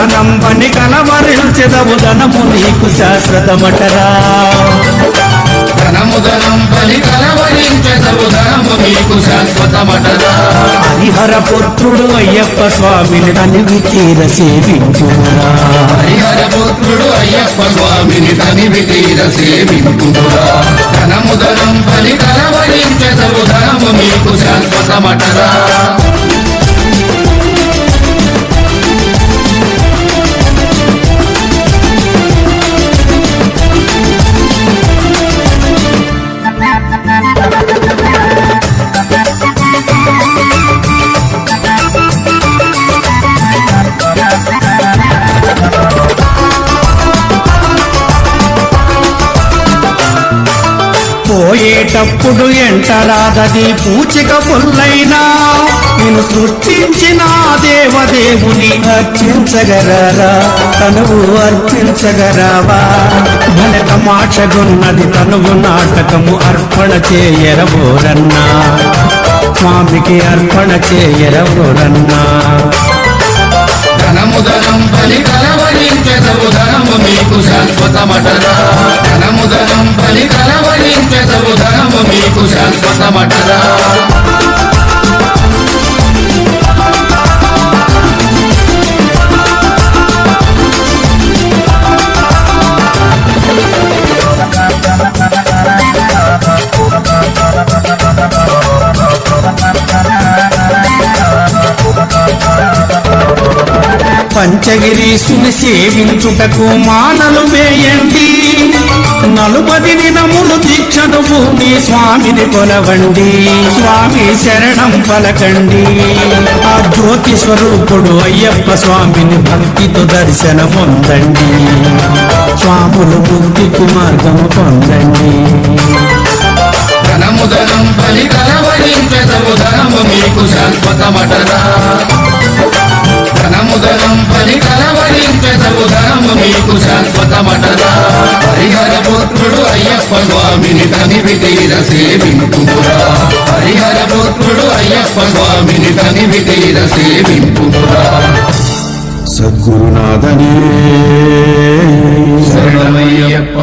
పని కలవరించెదవు ధనము నీకు శాశ్వతమటరా. ధనము ధనం బలి కలవరించెదవు ధనము నీకు శాశ్వతమటరా. హరిహర పుత్రుడు అయ్యప్ప స్వామిని తనివి తీర సేవించురా హరిహర పుత్రుడు అయ్యప్ప స్వామిని తనివి తీర సేవింపురా ధనము ధనం బలి కలవరించెదవు ధనము నీకు శాశ్వతమటరా. పోయేటప్పుడు ఎంటరాదది పూచిక పుల్లైనా. నేను సృష్టించిన దేవదేవుని అర్చించగలరా? తనువు అర్పించగరావా భలక మాటగున్నది తనువు నాటకము అర్పణ చేయరవోరన్నా. స్వామికి అర్పణ చేయరవోరన్నా. ధనము ధనం బలి కలవరించెదవు ధనము మీకు శాశ్వతమట. శాశ్వతమటరా పంచగిరీసుని సేవించుటకు మానలు వేయండి. నలుపది దినములు దీక్షను భూమి స్వామిని కొలవండి. స్వామి శరణం పలకండి. ఆ జ్యోతి స్వరూపుడు అయ్యప్ప స్వామిని భక్తితో దర్శనం పొందండి. స్వాములు ముక్తికి మార్గము పొందండి. ధనము ధనం బలి కలవరించెదవు హరిహర పుత్రుడు అయ్యప్ప స్వామిని తనివి తీర సేవింపురా హరిహర పుత్రుడు అయ్యప్ప స్వామిని తనివి తీర సేవింపురా సద్గురునాథనే శరణమయ్యప్ప